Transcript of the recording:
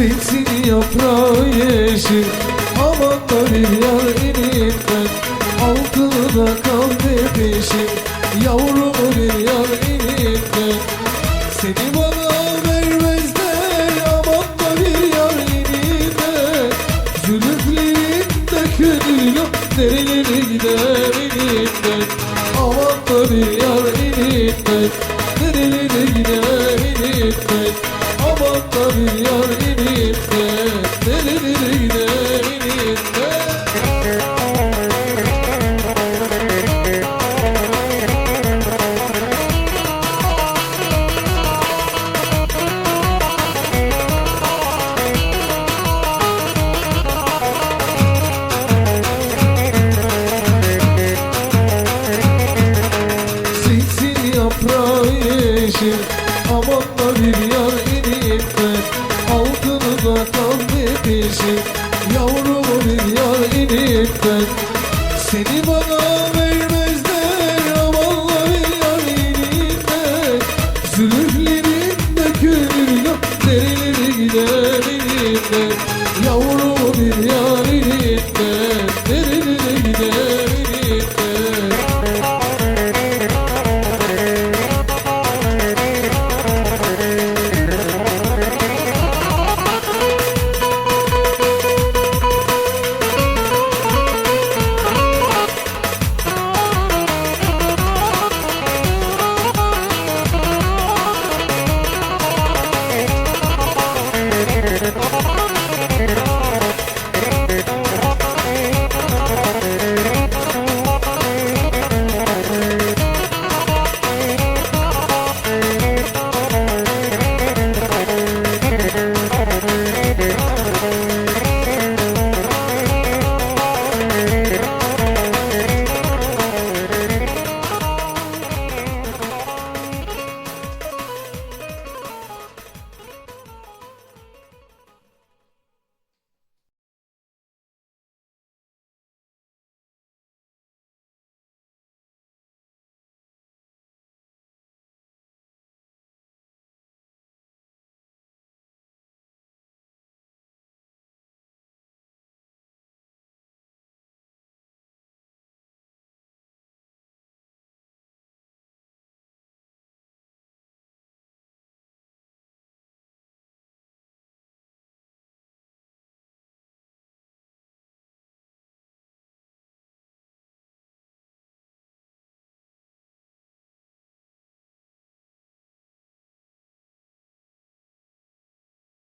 Bitsin yaprağı yeşil Aman garip yar ilimden Altına kal demişim Yavrum bir yar ilimden Seni bana vermezler Aman garip yar ilimden Zülüflerin dökülüyor Derelere gider ilimden Aman garip yar ilimden yeşil Aman da bir yar inim ben Altını da kişi şey. Yavrumu bir yar inip ben. Seni bana